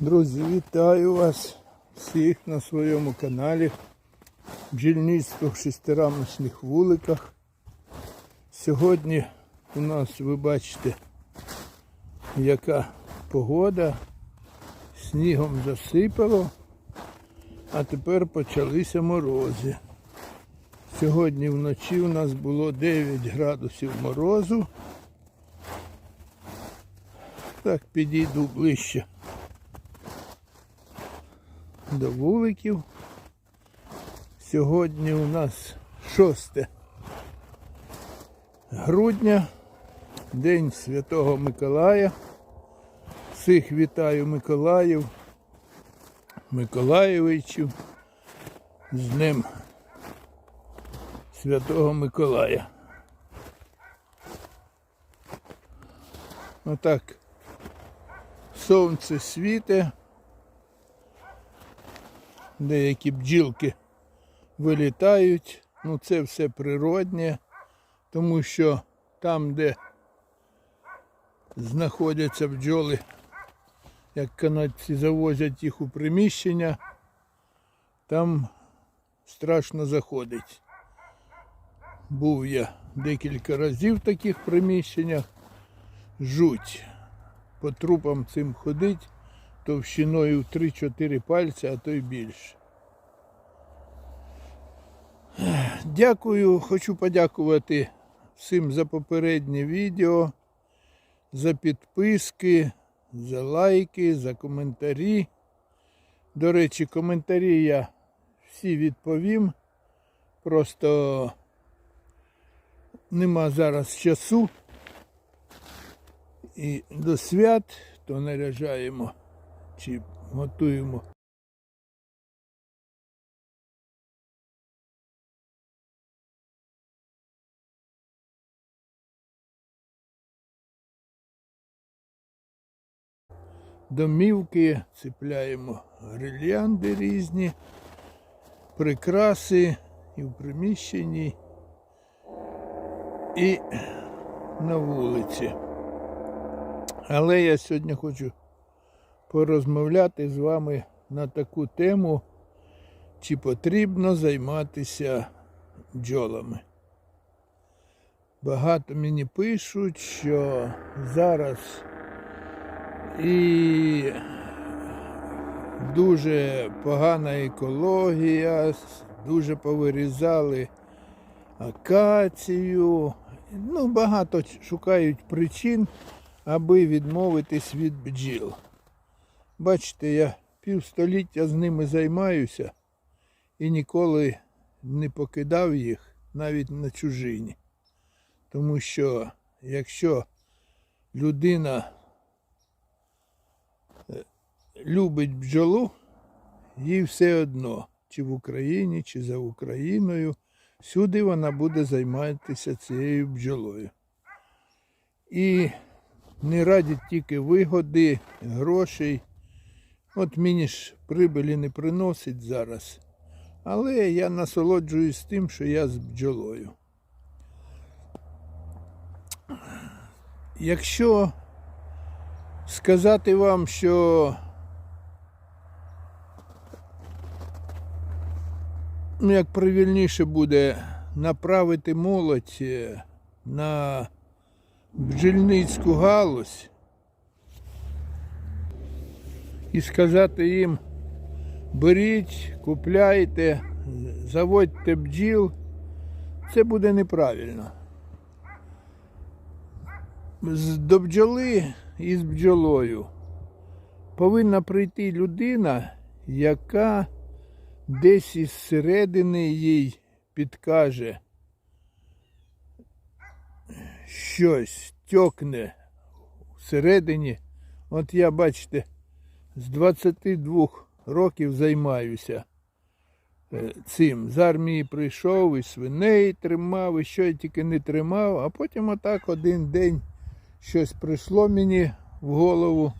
Друзі, вітаю вас всіх на своєму каналі Бджільництво в шестирамочних вуликах. Сьогодні у нас, ви бачите, яка погода, снігом засипало, а тепер почалися морози. Сьогодні вночі у нас було 9 градусів морозу. Так, підійду ближче до вуликів. Сьогодні у нас 6 грудня, День Святого Миколая. Всіх вітаю Миколаїв, Миколаєвичів з Днем Святого Миколая. Отак сонце світе деякі бджілки вилітають. Ну це все природнє, тому що там, де знаходяться бджоли, як канадці завозять їх у приміщення, там страшно заходить. Був я декілька разів в таких приміщеннях. Жуть. По трупам цим ходить товщиною в 3-4 пальця, а то й більше. Дякую, хочу подякувати всім за попереднє відео, за підписки, за лайки, за коментарі. До речі, коментарі я всі відповім. Просто нема зараз часу. І до свят то наряжаємо чи готуємо. Домівки цепляємо гірлянди різні, прикраси і в приміщенні, і на вулиці. Але я сьогодні хочу порозмовляти з вами на таку тему, чи потрібно займатися бджолами. Багато мені пишуть, що зараз і дуже погана екологія, дуже повирізали акацію. Ну, багато шукають причин, аби відмовитись від бджіл. Бачите, я півстоліття з ними займаюся і ніколи не покидав їх навіть на чужині. Тому що якщо людина е, любить бджолу, їй все одно, чи в Україні, чи за Україною, всюди вона буде займатися цією бджолою. І не радять тільки вигоди, грошей. От мені ж прибилі не приносить зараз. Але я насолоджуюсь тим, що я з бджолою. Якщо сказати вам, що ну, як правильніше буде направити молодь е, на бджільницьку галузь і сказати їм, беріть, купляйте, заводьте бджіл, це буде неправильно. До бджоли і з бджолою повинна прийти людина, яка десь із середини їй підкаже щось тьокне всередині. От я, бачите, з 22 років займаюся е, цим. З армії прийшов і свиней тримав, і що я тільки не тримав, а потім отак один день щось прийшло мені в голову.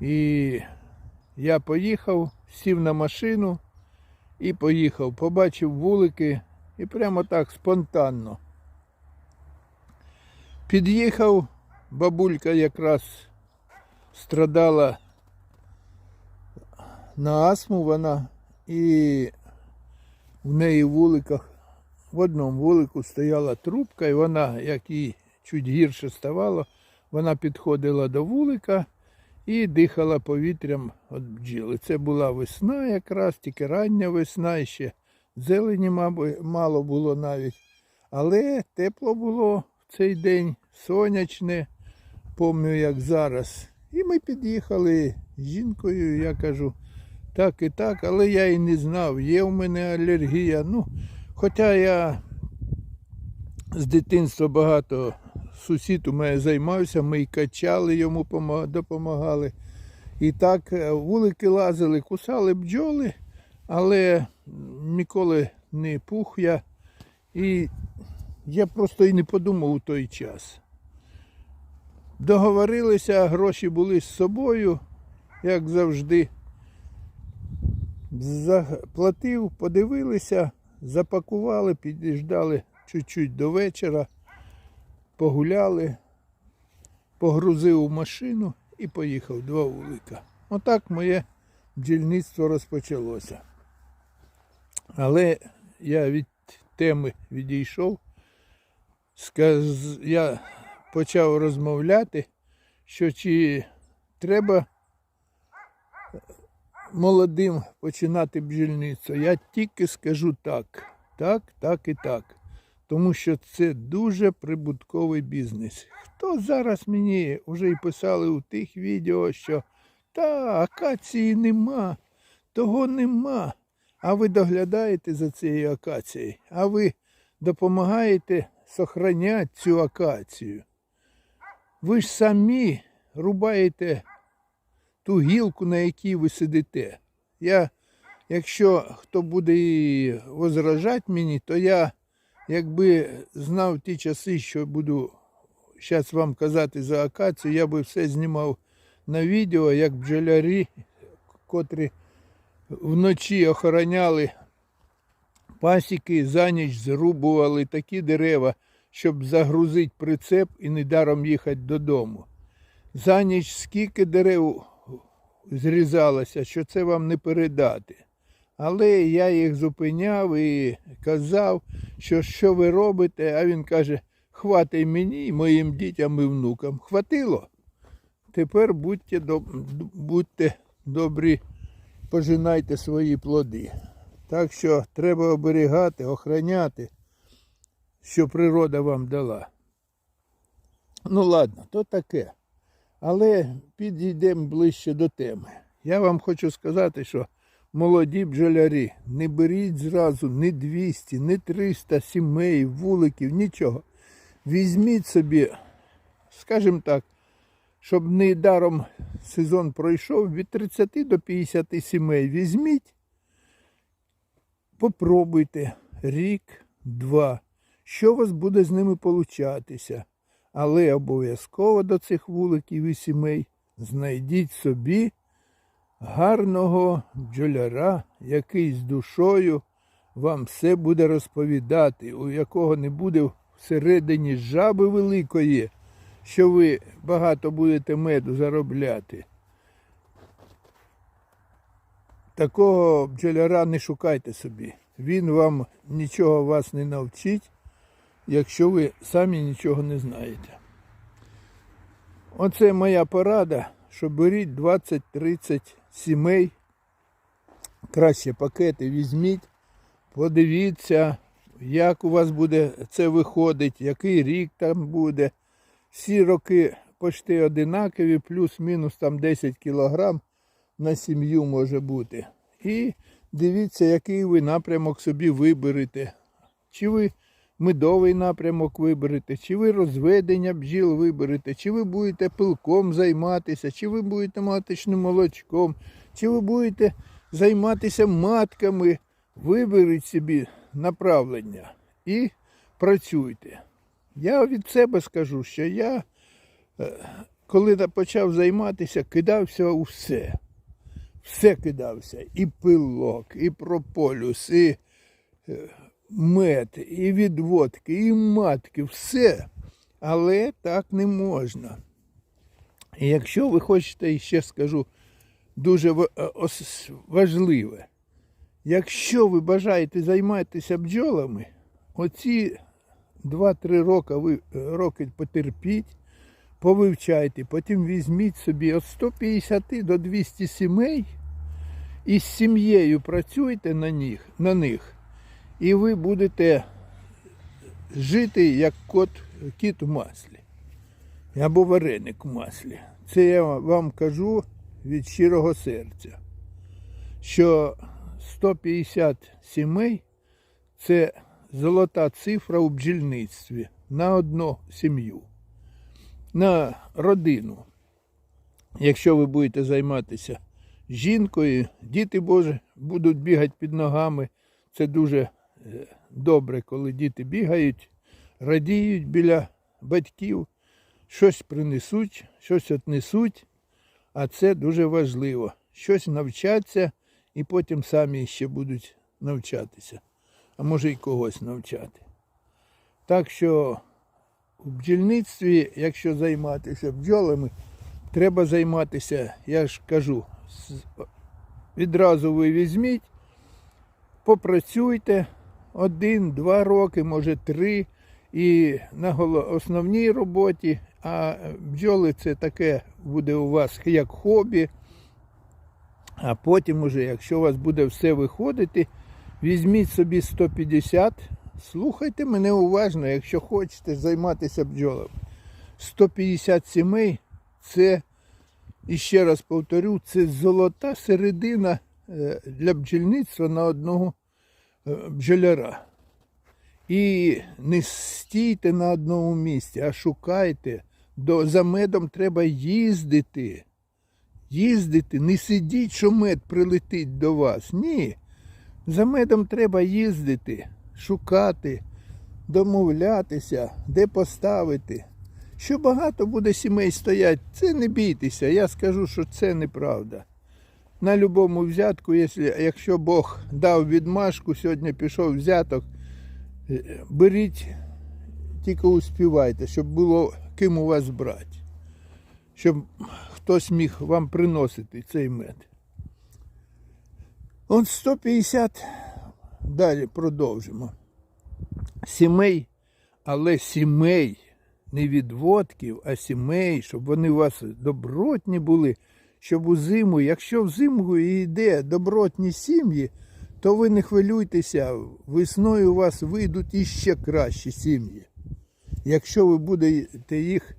І я поїхав, сів на машину і поїхав. Побачив вулики і прямо так спонтанно. Під'їхав, бабулька якраз страдала на астму вона і в неї в вуликах, в одному вулику стояла трубка, і вона, як їй чуть гірше ставало, вона підходила до вулика і дихала повітрям від бджіли. Це була весна якраз, тільки рання весна, і ще зелені, мабуть, мало було навіть. Але тепло було в цей день, сонячне, пам'ятаю, як зараз. І ми під'їхали з жінкою, я кажу, так і так, але я і не знав, є в мене алергія. Ну, хоча я з дитинства багато сусід у мене займався, ми й качали йому, допомагали. І так е, вулики лазили, кусали бджоли, але ніколи не пух я. І я просто і не подумав у той час. Договорилися, гроші були з собою, як завжди. Заплатив, подивилися, запакували, підіждали чуть-чуть до вечора, погуляли, погрузив у машину і поїхав два вулика. Отак моє бджільництво розпочалося. Але я від теми відійшов. Я почав розмовляти, що чи треба молодим починати бджільництво. Я тільки скажу так, так, так і так. Тому що це дуже прибутковий бізнес. Хто зараз мені вже і писали у тих відео, що та акації нема, того нема. А ви доглядаєте за цією акацією, а ви допомагаєте сохраняти цю акацію. Ви ж самі рубаєте ту гілку, на якій ви сидите. Я, якщо хто буде і возражати мені, то я, якби знав ті часи, що буду зараз вам казати за акацію, я би все знімав на відео, як бджолярі, котрі вночі охороняли пасіки, за ніч зрубували такі дерева, щоб загрузити прицеп і недаром їхати додому. За ніч скільки дерев зрізалося, що це вам не передати. Але я їх зупиняв і казав, що що ви робите, а він каже, хватай мені, моїм дітям і внукам. Хватило? Тепер будьте, будьте добрі, пожинайте свої плоди. Так що треба оберігати, охороняти, що природа вам дала. Ну ладно, то таке. Але підійдемо ближче до теми. Я вам хочу сказати, що молоді бджолярі, не беріть зразу ні 200, ні 300 сімей, вуликів, нічого. Візьміть собі, скажімо так, щоб не даром сезон пройшов, від 30 до 50 сімей візьміть, попробуйте рік, два, що у вас буде з ними получатися. Але обов'язково до цих вуликів і сімей знайдіть собі гарного бджоляра, який з душою вам все буде розповідати, у якого не буде всередині жаби великої, що ви багато будете меду заробляти. Такого бджоляра не шукайте собі. Він вам нічого вас не навчить, якщо ви самі нічого не знаєте. Оце моя порада, що беріть 20-30 сімей, краще пакети візьміть, подивіться, як у вас буде це виходить, який рік там буде. Всі роки почти одинакові, плюс-мінус там 10 кілограм на сім'ю може бути. І дивіться, який ви напрямок собі виберете. Чи ви медовий напрямок виберете, чи ви розведення бджіл виберете, чи ви будете пилком займатися, чи ви будете маточним молочком, чи ви будете займатися матками. Виберіть собі направлення і працюйте. Я від себе скажу, що я, е, коли почав займатися, кидався у все. Все кидався. І пилок, і прополюс, і е, мед, і відводки, і матки, все. Але так не можна. І якщо ви хочете, ще скажу, дуже е, важливе. Якщо ви бажаєте займатися бджолами, оці 2-3 роки, ви, е, роки потерпіть, повивчайте, потім візьміть собі від 150 до 200 сімей і з сім'єю працюйте на них, на них, і ви будете жити як кот, кіт у маслі або вареник у маслі. Це я вам кажу від щирого серця, що 150 сімей це золота цифра у бджільництві на одну сім'ю, на родину. Якщо ви будете займатися жінкою, діти Боже будуть бігати під ногами. Це дуже добре, коли діти бігають, радіють біля батьків, щось принесуть, щось отнесуть, а це дуже важливо. Щось навчаться і потім самі ще будуть навчатися, а може й когось навчати. Так що у бджільництві, якщо займатися бджолами, треба займатися, я ж кажу, відразу ви візьміть, попрацюйте один-два роки, може три, і на основній роботі, а бджоли це таке буде у вас як хобі. А потім, уже, якщо у вас буде все виходити, візьміть собі 150, слухайте мене уважно, якщо хочете займатися бджолами. 150 сімей це, і ще раз повторю, це золота середина е, для бджільництва на одного бджоляра. І не стійте на одному місці, а шукайте. До, за медом треба їздити. Їздити, не сидіть, що мед прилетить до вас. Ні. За медом треба їздити, шукати, домовлятися, де поставити. Що багато буде сімей стоять, це не бійтеся. Я скажу, що це неправда. На будь-якому взятку, якщо, Бог дав відмашку, сьогодні пішов взяток, е, беріть, тільки успівайте, щоб було ким у вас брати. Щоб хтось міг вам приносити цей мед. Он 150, далі продовжимо. Сімей, але сімей, не відводків, а сімей, щоб вони у вас добротні були, щоб у зиму, якщо в зиму йде добротні сім'ї, то ви не хвилюйтеся, весною у вас вийдуть іще кращі сім'ї. Якщо ви будете їх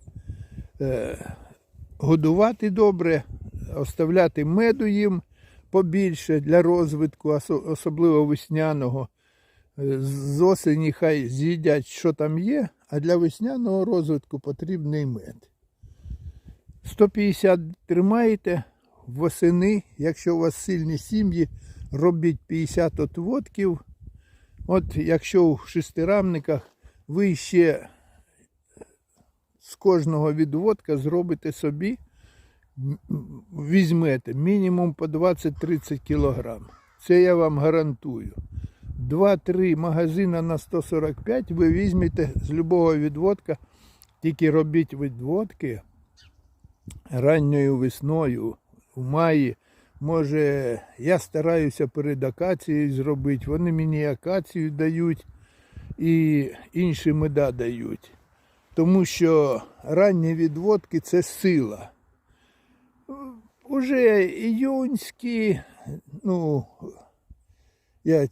е, годувати добре, оставляти меду їм побільше для розвитку, особливо весняного. Е, З осені хай з'їдять, що там є, а для весняного розвитку потрібний мед. 150 тримаєте восени, якщо у вас сильні сім'ї, робіть 50 отводків. От якщо в шестирамниках ви ще з кожного відводка зробите собі, візьмете мінімум по 20-30 кілограм. Це я вам гарантую. 2-3 магазина на 145 ви візьмете з любого відводка, тільки робіть відводки ранньою весною, у маї. Може, я стараюся перед акацією зробити, вони мені акацію дають і інші меда дають. Тому що ранні відводки це сила. Уже іюнські, ну, я,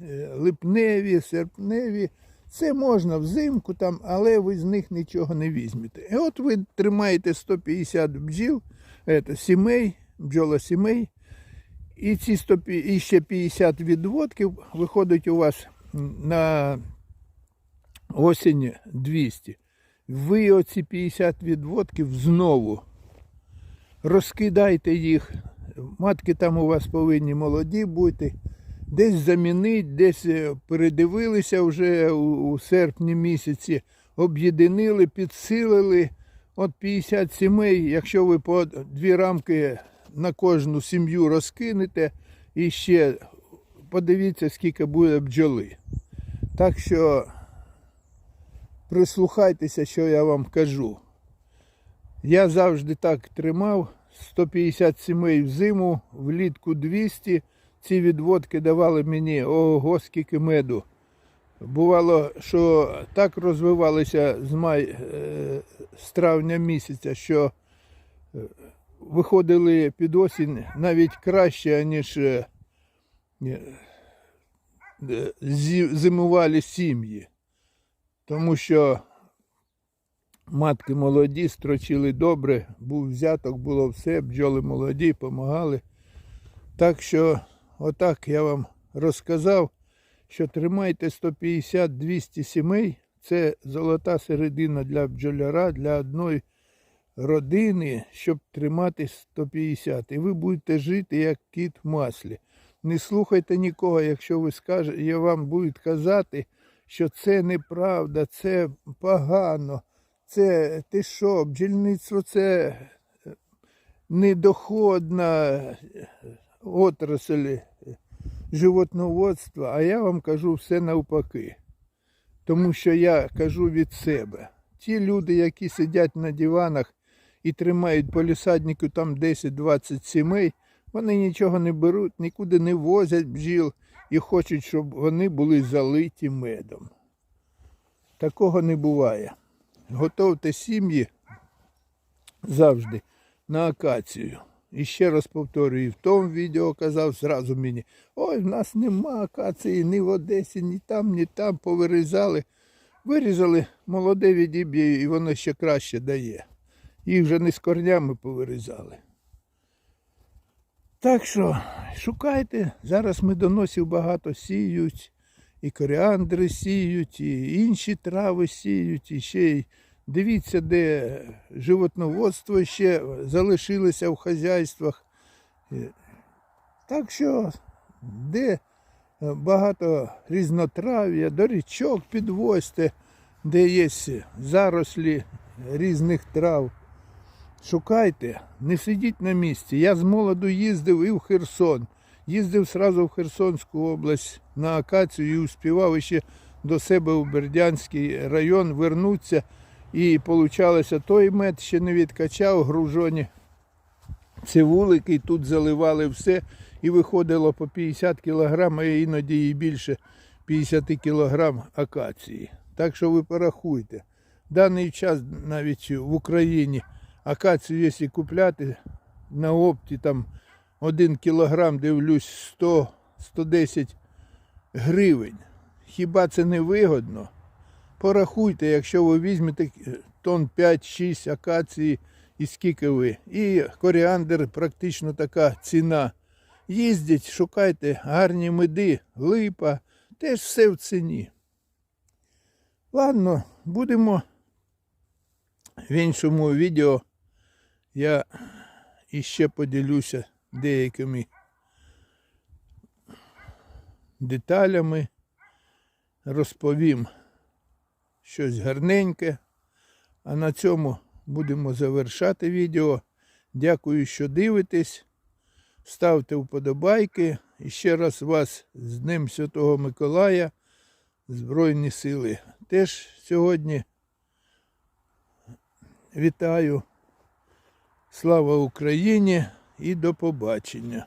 е, липневі, серпневі. Це можна взимку, там, але ви з них нічого не візьмете. І от ви тримаєте 150 бджіл, это, сімей, бджолосімей, і ці 150, і ще 50 відводків виходить у вас на осінь 200. Ви оці 50 відводків знову розкидайте їх. Матки там у вас повинні молоді бути. Десь замінить, десь е, передивилися вже у, у серпні місяці, об'єдинили, підсилили. От 50 сімей, якщо ви по дві рамки на кожну сім'ю розкинете, і ще подивіться, скільки буде бджоли. Так що прислухайтеся, що я вам кажу. Я завжди так тримав 150 сімей в зиму, влітку 200. Ці відводки давали мені ого, скільки меду. Бувало, що так розвивалися з май, е, з травня місяця, що е, виходили під осінь навіть краще, ніж е, зимували сім'ї. Тому що матки молоді, строчили добре, був взяток, було все, бджоли молоді, допомагали. Так що, отак я вам розказав, що тримайте 150-200 сімей. Це золота середина для бджоляра, для одної родини, щоб тримати 150. І ви будете жити як кіт в маслі. Не слухайте нікого, якщо ви скажете, я вам будуть казати, що це неправда, це погано, це ти що, бджільництво це недоходна отрасль животноводства, а я вам кажу все навпаки. Тому що я кажу від себе. Ті люди, які сидять на диванах і тримають по лісаднику там 10-20 сімей, вони нічого не беруть, нікуди не возять бджіл і хочуть, щоб вони були залиті медом. Такого не буває. Готовте сім'ї завжди на акацію. І ще раз повторюю, і в тому відео казав зразу мені, ой, в нас нема акації ні в Одесі, ні там, ні там повирізали. Вирізали, молоде відіб'є, і воно ще краще дає. Їх вже не з корнями повирізали. Так що шукайте, зараз медоносів багато сіють, і коріандри сіють, і інші трави сіють, і ще й дивіться, де животноводство ще залишилося в хазяйствах. Е, Так що, де е, багато різнотрав'я, до річок підвозьте, де є зарослі різних трав. Шукайте, не сидіть на місці. Я з молоду їздив і в Херсон. Їздив сразу в Херсонську область на акацію і успівав ще до себе у Бердянський район вернутися. І получалося, той мед ще не відкачав, гружоні цивулики, і тут заливали все, і виходило по 50 кілограм, а іноді і більше 50 кілограм акації. Так що ви порахуйте. Даний час навіть в Україні акацію, якщо купляти на опті, там 1 кілограм, дивлюсь, 100-110 гривень. Хіба це не вигодно? Порахуйте, якщо ви візьмете тонн 5-6 акації і скільки ви. І коріандр практично така ціна. Їздіть, шукайте гарні меди, липа, теж все в ціні. Ладно, будемо в іншому відео. Я іще поділюся деякими деталями, розповім щось гарненьке. А на цьому будемо завершати відео. Дякую, що дивитесь. Ставте вподобайки. І ще раз вас з Днем Святого Миколая, Збройні Сили. Теж сьогодні вітаю. Слава Україні і до побачення.